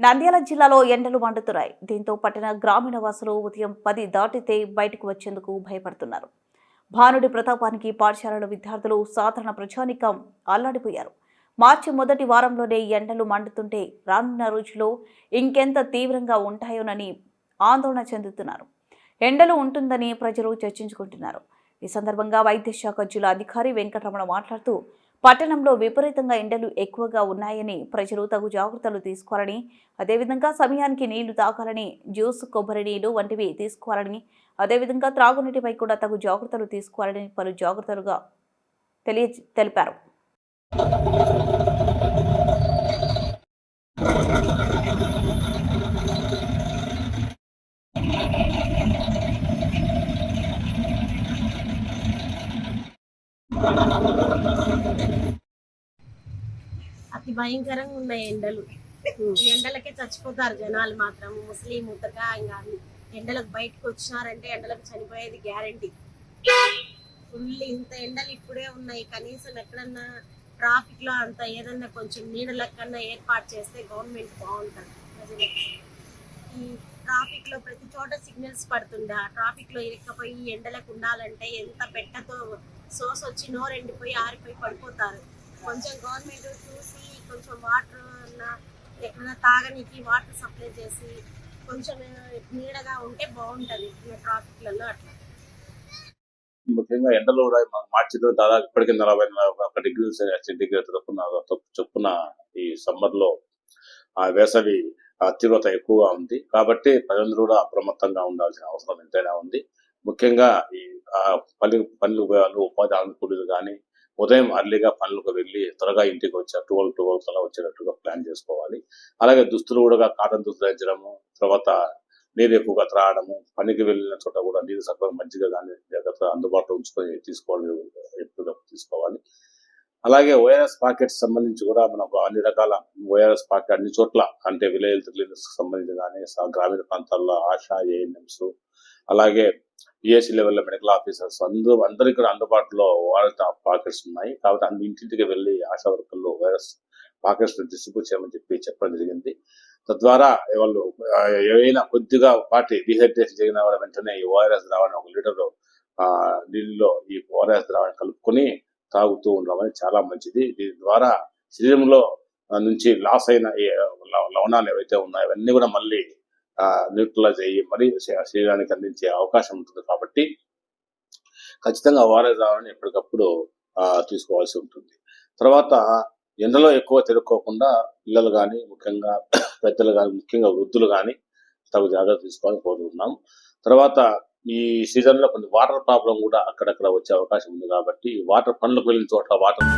నంద్యాల జిల్లాలో ఎండలు మండుతున్నాయి. దీంతో పట్టణ గ్రామీణ వాసులు ఉదయం పది దాటితే బయటకు వచ్చేందుకు భయపడుతున్నారు. భానుడి ప్రతాపానికి పాఠశాలల విద్యార్థులు సాధారణ ప్రజానికం అల్లాడిపోయారు. మార్చి మొదటి వారంలోనే ఎండలు మండుతుంటే రానున్న రోజుల్లో ఇంకెంత తీవ్రంగా ఉంటాయోనని ఆందోళన చెందుతున్నారు. ఎండలు ఉంటుందని ప్రజలు చర్చించుకుంటున్నారు. ఈ సందర్భంగా వైద్య శాఖ జిల్లా అధికారి వెంకటరమణ మాట్లాడుతూ పట్టణంలో విపరీతంగా ఎండలు ఎక్కువగా ఉన్నాయని ప్రజలు తగు జాగ్రత్తలు తీసుకోవాలని అదేవిధంగా సమయానికి నీళ్ళు తాగాలని జ్యూస్ కొబ్బరి నీళ్ళు వంటివి తీసుకోవాలని అదేవిధంగా త్రాగునీటిపై కూడా తగు జాగ్రత్తలు తీసుకోవాలని పలు జాగ్రత్తలుగా తెలియ తెలిపారు. భయంకరంగా ఉన్నాయి ఎండలు. ఎండలకే చచ్చిపోతారు జనాలు మాత్రం. ముస్లిం ఉతక ఇంకా ఎండలకు బయటకు వచ్చినారంటే ఎండలకు చనిపోయేది గ్యారంటీ. ఫుల్ ఇంత ఎండలు ఇప్పుడే ఉన్నాయి. కనీసం ఎక్కడన్నా ట్రాఫిక్లో అంత ఏదన్నా కొంచెం నీడలకన్నా ఏర్పాటు చేస్తే గవర్నమెంట్ బాగుంటుంది. ప్రజలకి. ఈ ట్రాఫిక్లో ప్రతి చోట సిగ్నల్స్ పడుతుండే. ఆ ట్రాఫిక్లో ఇరక్కపోయి ఎండలకు ఉండాలంటే ఎంత పెట్టతో సోస్ వచ్చి నోరు ఎండిపోయి ఆరిపోయి పడిపోతారు. కొంచెం గవర్నమెంట్ కొంచెం వాటర్ ఎక్కడైనా తాగనీకి వాటర్ సప్లై చేసి కొంచెం నీడగా ఉంటే బాగుంటది ట్రాఫిక్లలో అట్లా. ముఖ్యంగా ఎండలో కూడా మార్చిలో దాదాపు ఇప్పటికీ నలభై నలభై ఒక డిగ్రీ సెంటిగ్రేడ్ చొప్పున చొప్పున ఈ సమ్మర్లో ఆ వేసవి తీవ్రత ఎక్కువగా ఉంది. కాబట్టి ప్రజలందరూ కూడా అప్రమత్తంగా ఉండాల్సిన అవసరం ఎంతైనా ఉంది. ముఖ్యంగా ఈ ఆ పని పనులు వాళ్ళు ఉపాధి హామీ కానీ ఉదయం అర్లీగా పనులకు వెళ్ళి త్వరగా ఇంటికి వచ్చి ట్వెల్వ్ ట్వెల్వ్ అలా వచ్చేటట్టుగా ప్లాన్ చేసుకోవాలి. అలాగే దుస్తులు కూడా కాటన్ దుస్తులు ధరించడము తర్వాత నీరు ఎక్కువగా త్రాగడము పనికి వెళ్ళిన చోట కూడా నీరు సరిపడా మంచిగా కానీ జాగ్రత్తగా అందుబాటులో ఉంచుకొని తీసుకోవాలి ఎప్పటికప్పుడు తీసుకోవాలి. అలాగే ఓఆర్ఎస్ పాకెట్స్ సంబంధించి కూడా మనకు అన్ని రకాల ఓఆర్ఎస్ పాకెట్ అన్ని చోట్ల అంటే విలేజ్ క్లినిక్స్ సంబంధించి కానీ గ్రామీణ ప్రాంతాల్లో ఆశా ఏఎన్ఎంస్ అలాగే పిఎస్సి లెవెల్లో మెడికల్ ఆఫీసర్స్ అందరూ అందరికీ కూడా అందుబాటులో వాళ్ళ పాకెట్స్ ఉన్నాయి. కాబట్టి అన్ని ఇంటింటికి వెళ్ళి ఆశా వర్కర్లు వైరస్ పాకెట్స్ డిస్ట్రిబ్యూట్ చేయమని చెప్పి చెప్పడం జరిగింది. తద్వారా వాళ్ళు ఏవైనా కొద్దిగా పార్టీ డిహైడ్రేషన్ జరిగిన వాళ్ళ వెంటనే ఈ ఓఆర్ఎస్ ద్రావణం ఒక లీటర్ ఆ నీళ్ళలో ఈ ఓఆర్ఎస్ ద్రావణం కలుపుకొని తాగుతూ ఉండడం చాలా మంచిది. దీని ద్వారా శరీరంలో నుంచి లాస్ అయిన ఈ లవణాలు ఏవైతే ఉన్నాయో అవన్నీ కూడా మళ్ళీ న్యూట్రలైజ్ అయ్యి మరి శరీరానికి అందించే అవకాశం ఉంటుంది కాబట్టి ఖచ్చితంగా ఓఆర్ఎస్ రావాలని ఎప్పటికప్పుడు ఆ, తీసుకోవాల్సి ఉంటుంది. తర్వాత ఎండలో ఎక్కువ తిరుక్కోకుండా పిల్లలు కానీ ముఖ్యంగా పెద్దలు కానీ ముఖ్యంగా వృద్ధులు కానీ తగు జాగ్రత్త తీసుకోవాలని కోరుకుంటున్నాం. తర్వాత ఈ సీజన్లో కొన్ని వాటర్ ప్రాబ్లం కూడా అక్కడక్కడ వచ్చే అవకాశం ఉంది కాబట్టి వాటర్ పనులకు వెళ్ళిన చోట్ల వాటర్